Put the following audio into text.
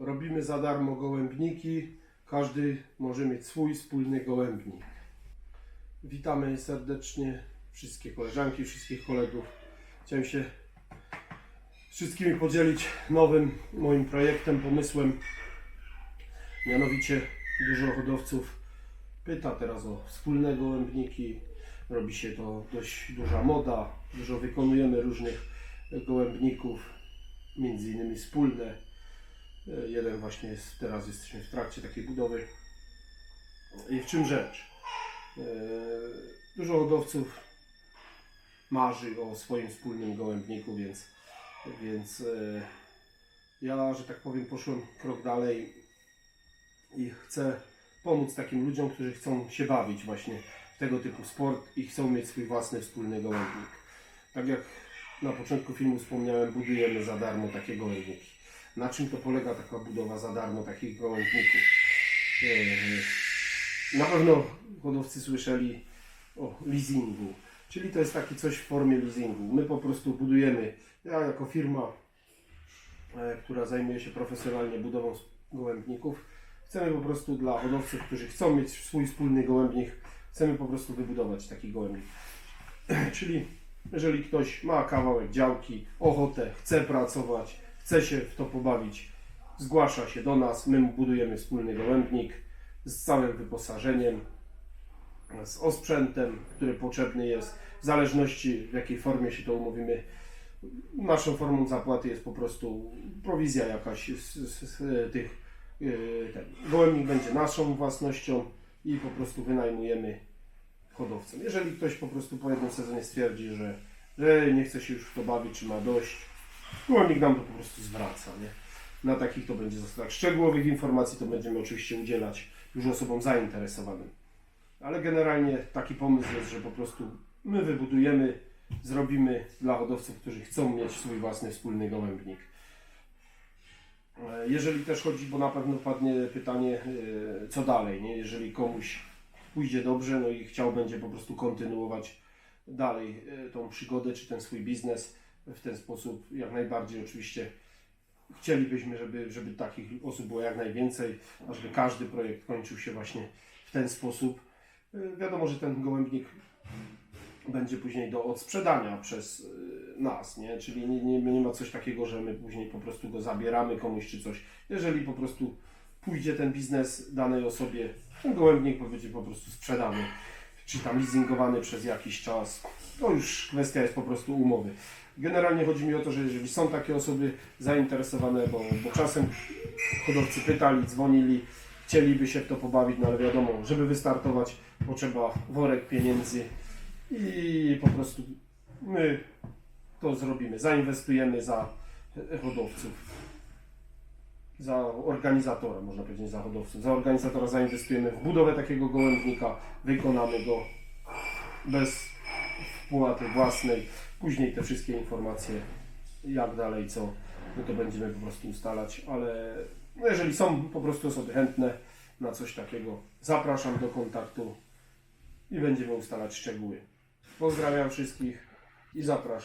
Robimy za darmo gołębniki. Każdy może mieć swój wspólny gołębnik. Witamy serdecznie wszystkie koleżanki, wszystkich kolegów. Chciałem się wszystkimi podzielić nowym moim projektem, pomysłem. Mianowicie dużo hodowców pyta teraz o wspólne gołębniki. Robi się to dość duża moda. Dużo wykonujemy różnych gołębników, między innymi wspólne. E, Jeden właśnie jest, teraz jesteśmy w trakcie takiej budowy. I w czym rzecz? E, Dużo hodowców marzy o swoim wspólnym gołębniku, więc, więc e, ja, że tak powiem, poszłem krok dalej i chcę pomóc takim ludziom, którzy chcą się bawić właśnie w tego typu sport i chcą mieć swój własny wspólny gołębnik. Tak jak na początku filmu wspomniałem, budujemy za darmo takie gołębniki. Na czym to polega taka budowa za darmo takich gołębników? Eee, Na pewno hodowcy słyszeli o leasingu, czyli to jest takie coś w formie leasingu. My po prostu budujemy, ja jako firma, e, która zajmuje się profesjonalnie budową gołębników, chcemy po prostu dla hodowców, którzy chcą mieć swój wspólny gołębnik, chcemy po prostu wybudować taki gołębnik. Czyli jeżeli ktoś ma kawałek działki, ochotę, chce pracować, chce się w to pobawić, zgłasza się do nas, my budujemy wspólny gołębnik z całym wyposażeniem, z osprzętem, który potrzebny jest, w zależności w jakiej formie się to umówimy. Naszą formą zapłaty jest po prostu prowizja jakaś z, z, z tych. Yy, ten. Gołębnik będzie naszą własnością i po prostu wynajmujemy hodowcom. Jeżeli ktoś po prostu po jednym sezonie stwierdzi, że, że nie chce się już w to bawić, czy ma dość, gołębnik nam to po prostu zwraca. Nie? Na takich to będzie zostać. Szczegółowych informacji to będziemy oczywiście udzielać już osobom zainteresowanym. Ale generalnie taki pomysł jest, że po prostu my wybudujemy, zrobimy dla hodowców, którzy chcą mieć swój własny wspólny gołębnik. E, Jeżeli też chodzi, bo na pewno padnie pytanie, e, co dalej, nie? jeżeli komuś pójdzie dobrze, no i chciał będzie po prostu kontynuować dalej e, tą przygodę czy ten swój biznes w ten sposób, jak najbardziej oczywiście chcielibyśmy, żeby, żeby takich osób było jak najwięcej, a żeby każdy projekt kończył się właśnie w ten sposób. E, Wiadomo, że ten gołębnik będzie później do odsprzedania przez y, nas, nie? Czyli nie, nie, nie ma coś takiego, że my później po prostu go zabieramy komuś czy coś. Jeżeli po prostu pójdzie ten biznes danej osobie, ten gołębnik będzie po prostu sprzedany, czy tam leasingowany przez jakiś czas. To już kwestia jest po prostu umowy. Generalnie chodzi mi o to, że jeżeli są takie osoby zainteresowane, bo, bo czasem hodowcy pytali, dzwonili, chcieliby się w to pobawić, no ale wiadomo, żeby wystartować potrzeba worek pieniędzy i po prostu my to zrobimy. Zainwestujemy za hodowców. Za organizatora, można powiedzieć, za hodowców. Za organizatora zainwestujemy w budowę takiego gołębnika, wykonamy go bez wpłaty własnej. Później te wszystkie informacje, jak dalej, co, no to będziemy po prostu ustalać, ale no jeżeli są po prostu osoby chętne na coś takiego, zapraszam do kontaktu i będziemy ustalać szczegóły. Pozdrawiam wszystkich i zapraszam.